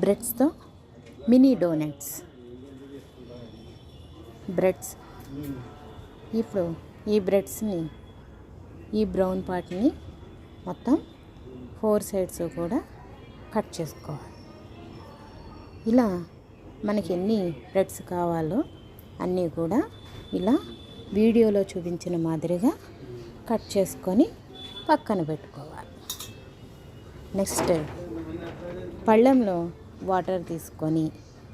బ్రెడ్స్తో mini donuts. Breads. ఇప్పుడు ఈ బ్రెడ్స్ని ఈ బ్రౌన్ పార్ట్ని మొత్తం ఫోర్ సైడ్స్ కూడా కట్ చేసుకోవాలి. ఇలా మనకి ఎన్ని బ్రెడ్స్ కావాలో అన్నీ కూడా ఇలా వీడియోలో చూపించిన మాదిరిగా కట్ చేసుకొని పక్కన పెట్టుకోవాలి. నెక్స్ట్ పళ్ళెంలో వాటర్ తీసుకొని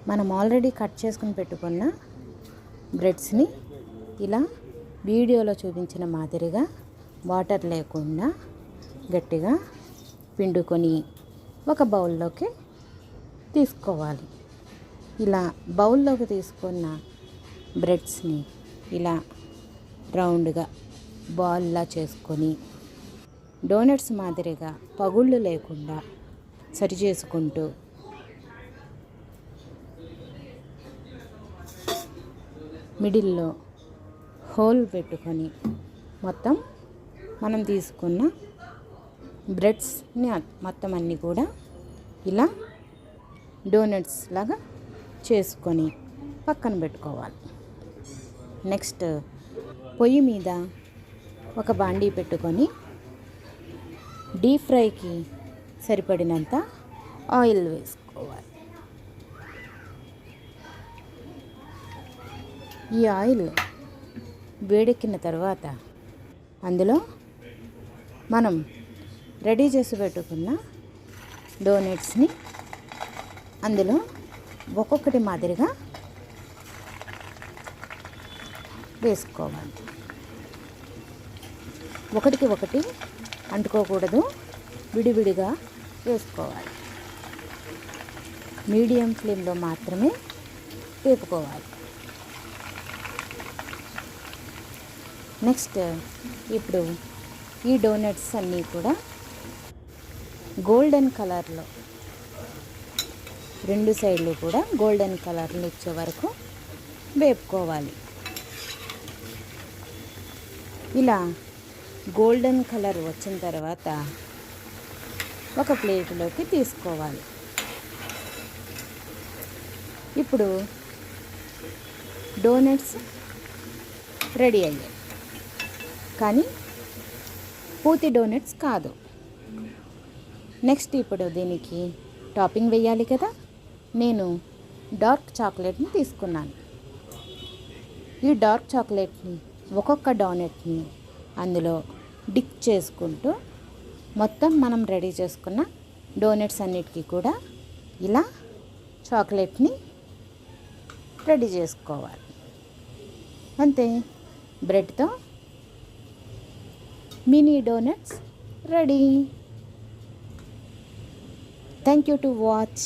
మనం ఆల్రెడీ కట్ చేసుకుని పెట్టుకున్న బ్రెడ్స్ని ఇలా వీడియోలో చూపించిన మాదిరిగా వాటర్ లేకుండా గట్టిగా పిండుకొని ఒక బౌల్లోకి తీసుకోవాలి. ఇలా బౌల్లోకి తీసుకున్న బ్రెడ్స్ని ఇలా రౌండ్గా బాల్లా చేసుకొని డోనట్స్ మాదిరిగా పగుళ్ళు లేకుండా సరి చేసుకుంటూ మిడిల్లో హోల్ పెట్టుకొని మొత్తం మనం తీసుకున్న బ్రెడ్స్ని మొత్తం అన్నీ కూడా ఇలా డోనట్స్ లాగా చేసుకొని పక్కన పెట్టుకోవాలి. నెక్స్ట్ పొయ్యి మీద ఒక బాండీ పెట్టుకొని డీప్ ఫ్రైకి సరిపడినంత ఆయిల్ వేసుకోవాలి. ఈ ఆయిల్ వేడెక్కిన తర్వాత అందులో మనం రెడీ చేసి పెట్టుకున్న డోనట్స్ని అందులో ఒక్కొక్కటి మాదిరిగా వేసుకోవాలి. ఒకటికి ఒకటి అంటుకోకూడదు విడివిడిగా వేసుకోవాలి. మీడియం ఫ్లేమ్లో మాత్రమే వేపుకోవాలి. నెక్స్ట్ ఇప్పుడు ఈ డోనట్స్ అన్నీ కూడా గోల్డెన్ కలర్లో రెండు సైడ్లు కూడా గోల్డెన్ కలర్లు వచ్చే వరకు వేపుకోవాలి. ఇలా గోల్డెన్ కలర్ వచ్చిన తర్వాత ఒక ప్లేట్లోకి తీసుకోవాలి. ఇప్పుడు డోనట్స్ రెడీ అయ్యాయి. కానీ పూతి డోనట్స్ కాదు. నెక్స్ట్ ఇప్పుడు దీనికి టాపింగ్ వేయాలి కదా. నేను డార్క్ చాక్లెట్ని తీసుకున్నాను. ఈ డార్క్ చాక్లెట్ని ఒక్కొక్క డోనట్ని అందులో డిక్ చేసుకుంటూ మొత్తం మనం రెడీ చేసుకున్న డోనట్స్ అన్నిటికీ కూడా ఇలా చాక్లెట్ని రెడీ చేసుకోవాలి. అంతే. బ్రెడ్తో mini donuts ready thank you to watch